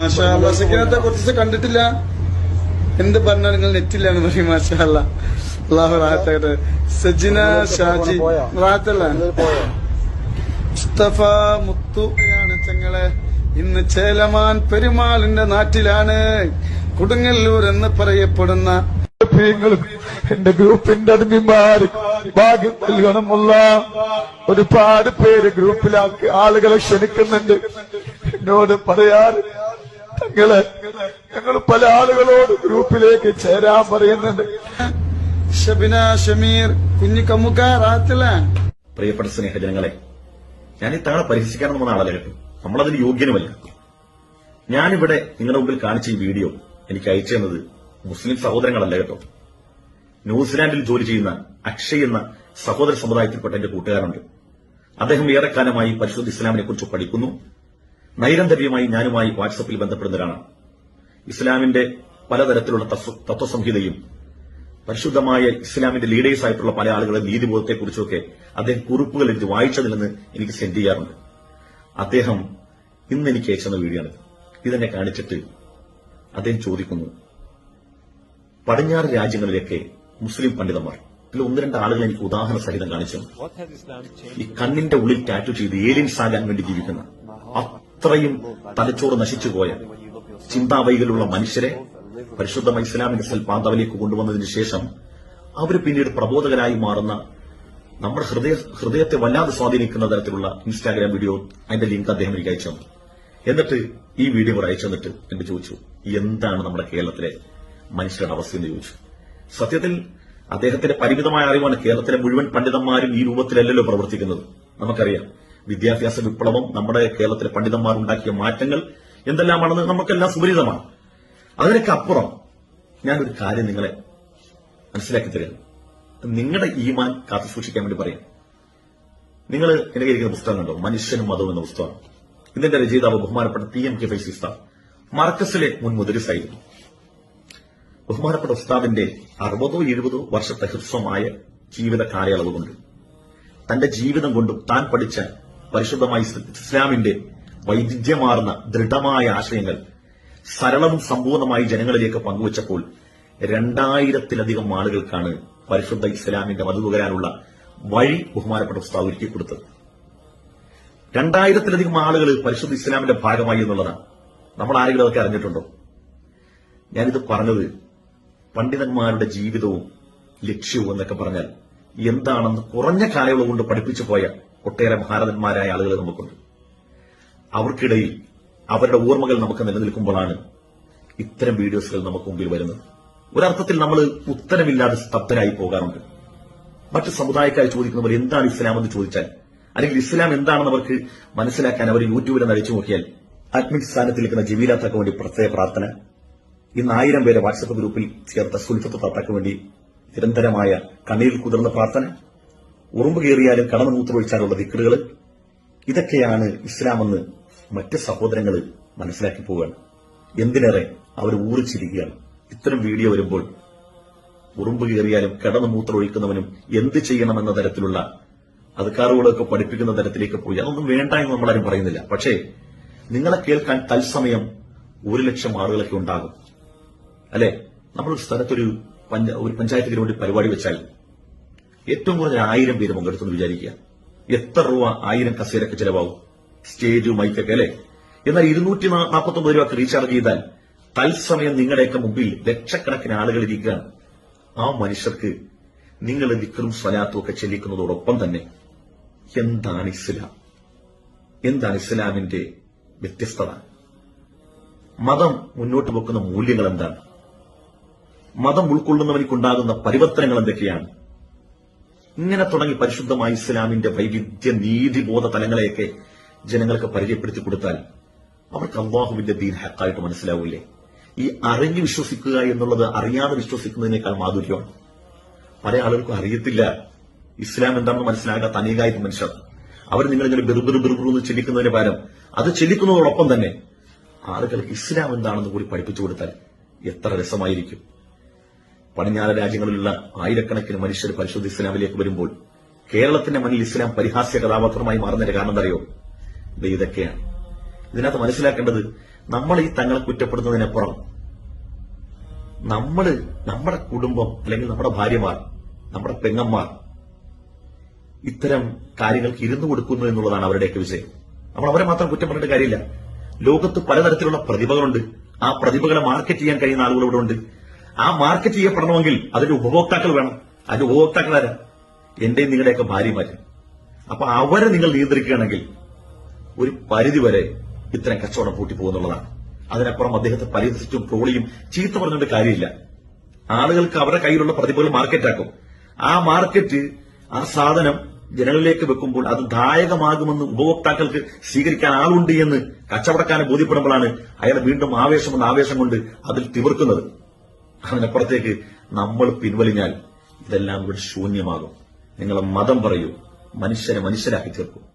കുറച്ച് ദിവസം കണ്ടിട്ടില്ല. എന്ത് പറഞ്ഞാൽ നിങ്ങൾ നെറ്റില്ലാന്ന് പറയും മാഷാല്ല. അള്ളാഹു റാഹത്താകട്ടെ. സജിന ഷാജി റാഹത്തല്ല മുസ്തഫ മുത്തു ആണ് ചങ്ങളെ. ഇന്ന് ചേലമാൻ പെരുമാളിന്റെ നാട്ടിലാണ്. കൊടുങ്ങല്ലൂർ എന്ന് പറയപ്പെടുന്ന എന്റെ ഗ്രൂപ്പിന്റെ അടിമിമാര് ഭാഗ്യം നൽകണമുള്ള ഒരുപാട് പേര് ഗ്രൂപ്പിലാക്കി ആളുകളെ ക്ഷണിക്കുന്നുണ്ട്. എന്നോട് പറയാറ് തങ്ങളെ ഞങ്ങൾ പല ആളുകളോട് ഗ്രൂപ്പിലേക്ക് ചേരാൻ പറയുന്നുണ്ട്. ഷബിന ഷമീർ കുഞ്ഞു കമ്മുക്ക റാഹത്തല്ല പ്രിയപ്പെട്ട സ്നേഹജനങ്ങളെ ഞാൻ ഈ താഴെ പരിഹസിക്കാനൊന്നും വന്ന ആളല്ല കേട്ടു. നമ്മളതിന് യോഗ്യനുമല്ല. ഞാനിവിടെ നിങ്ങളുടെ മുമ്പിൽ കാണിച്ച ഈ വീഡിയോ എനിക്ക് അയച്ചു തന്നത് മുസ്ലിം സഹോദരങ്ങളല്ല കേട്ടോ. ന്യൂസിലാൻഡിൽ ജോലി ചെയ്യുന്ന അക്ഷയ് എന്ന സഹോദര സമുദായത്തിൽപ്പെട്ട എന്റെ കൂട്ടുകാരുണ്ട് അദ്ദേഹം ഏറെക്കാലമായി പരിശുദ്ധ ഇസ്ലാമിനെ കുറിച്ച് പഠിക്കുന്നു. നൈരന്തര്യമായി ഞാനുമായി വാട്സപ്പിൽ ബന്ധപ്പെടുന്നവരാണ്. ഇസ്ലാമിന്റെ പലതരത്തിലുള്ള തത്വ- തത്വസംഹിതയും പരിശുദ്ധമായ ഇസ്ലാമിന്റെ ലീഡേഴ്സ് ആയിട്ടുള്ള പല ആളുകളുടെ നീതിബോധത്തെക്കുറിച്ചൊക്കെ അദ്ദേഹം കുറിപ്പുകൾ എഴുതി വായിച്ചതിൽ നിന്ന് എനിക്ക് സെൻഡ് ചെയ്യാറുണ്ട്. അദ്ദേഹം ഇന്ന് എനിക്ക് അയച്ചെന്ന വീഡിയോ ആണ് ഇതെന്നെ കാണിച്ചിട്ട് അദ്ദേഹം ചോദിക്കുന്നു പടിഞ്ഞാറ് രാജ്യങ്ങളിലൊക്കെ മുസ്ലിം പണ്ഡിതന്മാർ ഇതിൽ ഒന്ന് രണ്ട് ആളുകൾ എനിക്ക് ഉദാഹരണ സഹിതം കാണിച്ചു. ഈ കണ്ണിന്റെ ഉള്ളിൽ ടാറ്റു ചെയ്ത് ഏലിയൻസ് ആകാൻ വേണ്ടി ജീവിക്കുന്ന അത്രയും തലച്ചോറ് നശിച്ചുപോയ ചിന്താവൈകലുള്ള മനുഷ്യരെ പരിശുദ്ധമായ ഇസ്ലാമിന്റെ സൽപാന്തവലേക്ക് കൊണ്ടുവന്നതിന് ശേഷം അവർ പിന്നീട് പ്രബോധകരായി മാറുന്ന നമ്മുടെ ഹൃദയ ഹൃദയത്തെ വല്ലാതെ സ്വാധീനിക്കുന്ന തരത്തിലുള്ള ഇൻസ്റ്റാഗ്രാം വീഡിയോ അതിന്റെ ലിങ്ക് അദ്ദേഹം എനിക്ക് അയച്ചു തന്നു. എന്നിട്ട് ഈ വീഡിയോ കൂടെ അയച്ചു തന്നിട്ട് എന്നെ ചോദിച്ചു? എന്താണ് നമ്മുടെ കേരളത്തിലെ മനുഷ്യരുടെ അവസ്ഥ എന്ന് ചോദിച്ചു. സത്യത്തിൽ അദ്ദേഹത്തിന്റെ പരിമിതമായ അറിവാണ് കേരളത്തിലെ മുഴുവൻ പണ്ഡിതന്മാരും ഈ രൂപത്തിലല്ലല്ലോ പ്രവർത്തിക്കുന്നത്. നമുക്കറിയാം. വിദ്യാഭ്യാസ വിപ്ലവം നമ്മുടെ കേരളത്തിലെ പണ്ഡിതന്മാർ ഉണ്ടാക്കിയ മാറ്റങ്ങൾ എന്തെല്ലാമാണെന്ന് നമുക്കെല്ലാം സുപരിതമാണ് അതിനൊക്കെ അപ്പുറം ഞാനൊരു കാര്യം നിങ്ങളെ മനസ്സിലാക്കി തരുന്നു നിങ്ങളുടെ ഈമാൻ കാത്തു സൂക്ഷിക്കാൻ വേണ്ടി പറയാം. നിങ്ങൾ എനിക്ക് ഇരിക്കുന്ന പുസ്തകം കണ്ടോ? മനുഷ്യനും മതവും എന്ന പുസ്തകം. ഇതിന്റെ രചയിതാവ് ബഹുമാനപ്പെട്ട ടി എം കെ ഫൈസിസ്ത മർക്കസിലെ മുൻ മുദരിസായിരുന്നു. ബഹുമാനപ്പെട്ട ഉസ്താദിന്റെ അറുപതോ എഴുപതോ വർഷത്തെ ഹൃസ്വമായ ജീവിത കാലയളവ് കൊണ്ട് തന്റെ ജീവിതം കൊണ്ടും താൻ പഠിച്ച പരിശുദ്ധമായ ഇസ് ഇസ്ലാമിന്റെ വൈവിധ്യമാർന്ന ദൃഢമായ ആശയങ്ങൾ സരളവും സമ്പൂർണമായി ജനങ്ങളിലേക്ക് പങ്കുവച്ചപ്പോൾ രണ്ടായിരത്തിലധികം ആളുകൾക്കാണ് പരിശുദ്ധ ഇസ്ലാമിന്റെ മധുപകരാനുള്ള വഴി ബഹുമാനപ്പെട്ട ഉസ്താദ് ഒരുക്കി കൊടുത്തത്. രണ്ടായിരത്തിലധികം ആളുകൾ പരിശുദ്ധ ഇസ്ലാമിന്റെ ഭാഗമായി എന്നുള്ളതാണ്. നമ്മൾ ആരെങ്കിലും അതൊക്കെ അറിഞ്ഞിട്ടുണ്ടോ? ഞാനിത് പറഞ്ഞത് പണ്ഡിതന്മാരുടെ ജീവിതവും ലക്ഷ്യവും എന്നൊക്കെ പറഞ്ഞാൽ എന്താണെന്ന് കുറഞ്ഞ കാലയളവ് കൊണ്ട് പഠിപ്പിച്ചു പോയ ഒട്ടേറെ ഭാരതന്മാരായ ആളുകൾ നമുക്കുണ്ട്. അവർക്കിടയിൽ അവരുടെ ഓർമ്മകൾ നമുക്ക് നിലനിൽക്കുമ്പോഴാണ് ഇത്തരം വീഡിയോസുകൾ നമുക്ക് മുമ്പിൽ വരുന്നത്. ഒരർത്ഥത്തിൽ നമ്മൾ ഉത്തരമില്ലാതെ സ്തബ്ധരായി പോകാറുണ്ട്. മറ്റു സമുദായക്കാർ ചോദിക്കുന്നവർ എന്താണ് ഇസ്ലാം എന്ന് ചോദിച്ചാൽ അല്ലെങ്കിൽ ഇസ്ലാം എന്താണെന്ന് അവർക്ക് മനസ്സിലാക്കാൻ അവർ യൂട്യൂബിൽ ഒന്ന് അടിച്ചു നോക്കിയാൽ അഡ്മിറ്റ് സ്ഥാനത്തിൽ നിൽക്കുന്ന ജമീലാത്തക്ക് വേണ്ടി പ്രത്യേക പ്രാർത്ഥന ഇന്ന് ആയിരം പേരെ വാട്സപ്പ് ഗ്രൂപ്പിൽ ചേർത്ത സുൽഫത്ത് താത്താക്ക് വേണ്ടി നിരന്തരമായ കണ്ണീരിൽ കുതിർന്ന പ്രാർത്ഥന ഉറുമ്പ് കയറിയാലും കടന്നു മൂത്രമൊഴിച്ചാലുള്ള ദിക്കറുകൾ ഇതൊക്കെയാണ് ഇസ്ലാമെന്ന് മറ്റ് സഹോദരങ്ങൾ മനസ്സിലാക്കി പോവുകയാണ്. എന്തിനേറെ അവർ ഊറിച്ചിരിക്കുകയാണ്. ഇത്തരം വീഡിയോ വരുമ്പോൾ ഉറുമ്പ് കയറിയാലും കിടന്നു മൂത്രമൊഴിക്കുന്നവനും എന്ത് ചെയ്യണമെന്ന തരത്തിലുള്ള അധികാറുകളൊക്കെ പഠിപ്പിക്കുന്ന തരത്തിലേക്ക് പോയി. അതൊന്നും വേണ്ട എന്ന് നമ്മളാരും പറയുന്നില്ല. പക്ഷേ നിങ്ങളെ കേൾക്കാൻ തത്സമയം ഒരു ലക്ഷം ആളുകളൊക്കെ ഉണ്ടാകും. അല്ലെ? നമ്മൾ സ്ഥലത്തൊരു ഒരു പഞ്ചായത്തിന് വേണ്ടി പരിപാടി വെച്ചാൽ ഏറ്റവും കുറഞ്ഞ ആയിരം പേര് പങ്കെടുത്തെന്ന് വിചാരിക്കുക. എത്ര രൂപ ആയിരം കസേരക്ക് ചിലവാകും? സ്റ്റേജ് മൈക്കൊക്കെ അല്ലെ? എന്നാൽ ഇരുന്നൂറ്റി നാൽപ്പത്തൊമ്പത് രൂപ റീചാർജ് ചെയ്താൽ തത്സമയം നിങ്ങളുടെയൊക്കെ മുമ്പിൽ ലക്ഷക്കണക്കിന് ആളുകൾ ഇരിക്കുകയാണ്. ആ മനുഷ്യർക്ക് നിങ്ങൾ വിക്രം സ്വലാത്തും ഒക്കെ ചെല്ലിക്കുന്നതോടൊപ്പം തന്നെ എന്താണ് ഇസ്ലാം? എന്താണ് ഇസ്ലാമിന്റെ വ്യത്യസ്തത? മതം മുന്നോട്ട് വെക്കുന്ന മൂല്യങ്ങൾ എന്താണ്? മതം ഉൾക്കൊള്ളുന്നവനിക്കുണ്ടാകുന്ന പരിവർത്തനങ്ങൾ എന്തൊക്കെയാണ്? ഇങ്ങനെ തുടങ്ങി പരിശുദ്ധമായ ഇസ്ലാമിന്റെ വൈവിധ്യ നീതിബോധ തലങ്ങളെയൊക്കെ ജനങ്ങൾക്ക് പരിചയപ്പെടുത്തി കൊടുത്താൽ അവർക്ക് അള്ളാഹുവിന്റെ ദീൻ ഹക്കായിട്ട് മനസ്സിലാവില്ലേ ഈ അറിഞ്ഞു വിശ്വസിക്കുക എന്നുള്ളത് അറിയാതെ വിശ്വസിക്കുന്നതിനേക്കാൾ മാധുര്യമാണ്. പല ആളുകൾക്കും അറിയത്തില്ല ഇസ്ലാം എന്താണെന്ന് മനസ്സിലാകാത്ത അനേകായിരം മനുഷ്യർ. അവർ നിങ്ങളിങ്ങനെ ബെറുബെറു ബെറുബെറു എന്ന് ചെല്ലിക്കുന്നതിന് പകരം അത് ചെല്ലിക്കുന്നതോടൊപ്പം തന്നെ ആളുകൾക്ക് ഇസ്ലാം എന്താണെന്ന് കൂടി പഠിപ്പിച്ചു കൊടുത്താൽ എത്ര രസമായിരിക്കും. പടിഞ്ഞാറ് രാജ്യങ്ങളിലുള്ള ആയിരക്കണക്കിന് മനുഷ്യർ പരിശുദ്ധ ഇസ്ലാമിലേക്ക് വരുമ്പോൾ കേരളത്തിന്റെ മണ്ണിൽ ഇസ്ലാം പരിഹാസ്യ കഥാപാത്രമായി മാറുന്നതിന്റെ കാരണം എന്തറിയോ ഇത് ഇതൊക്കെയാണ്. ഇതിനകത്ത് മനസ്സിലാക്കേണ്ടത് നമ്മൾ ഈ തങ്ങളെ കുറ്റപ്പെടുന്നതിനപ്പുറം നമ്മൾ നമ്മുടെ കുടുംബം അല്ലെങ്കിൽ നമ്മുടെ ഭാര്യമാർ നമ്മുടെ പെങ്ങന്മാർ ഇത്തരം കാര്യങ്ങൾക്ക് ഇരുന്നു കൊടുക്കുന്നു എന്നുള്ളതാണ് അവരുടെയൊക്കെ വിഷയം നമ്മൾ അവരെ മാത്രം കുറ്റം കാര്യമില്ല. ലോകത്ത് പലതരത്തിലുള്ള പ്രതിഭകളുണ്ട്. ആ പ്രതിഭകളെ മാർക്കറ്റ് ചെയ്യാൻ കഴിയുന്ന ആളുകൾ ഇവിടെ ഉണ്ട്. ആ മാർക്കറ്റ് ചെയ്യപ്പെടണമെങ്കിൽ അതിന്റെ ഉപഭോക്താക്കൾ വേണം. അതിന്റെ ഉപഭോക്താക്കൾ ആരാ എന്റെയും നിങ്ങളുടെയൊക്കെ ഭാര്യമാര്. അപ്പൊ അവരെ നിങ്ങൾ നിയന്ത്രിക്കുകയാണെങ്കിൽ ഒരു പരിധി വരെ ഇത്തരം കച്ചവടം പൂട്ടി പോകുന്നുള്ളതാണ് അതിനപ്പുറം അദ്ദേഹത്തെ പരിഹസിച്ചും ട്രോളിയും ചീത്ത പറഞ്ഞുകൊണ്ട് കാര്യമില്ല. ആളുകൾക്ക് അവരുടെ കയ്യിലുള്ള പ്രതിഭകൾ മാർക്കറ്റാക്കും ആ മാർക്കറ്റ് ആ സാധനം ജനങ്ങളിലേക്ക് വെക്കുമ്പോൾ അത് ദായകമാകുമെന്ന് ഉപഭോക്താക്കൾക്ക് സ്വീകരിക്കാൻ ആളുണ്ട് എന്ന് കച്ചവടക്കാരൻ ബോധ്യപ്പെടുമ്പോഴാണ് അയാൾ വീണ്ടും ആവേശം എന്ന ആവേശം കൊണ്ട് അതിൽ തിമിർക്കുന്നത്. അതിനപ്പുറത്തേക്ക് നമ്മൾ പിൻവലിഞ്ഞാൽ ഇതെല്ലാം ഇവിടെ ശൂന്യമാകും. നിങ്ങളെ മതം പറയൂ. മനുഷ്യരെ മനുഷ്യരാക്കി തീർക്കും.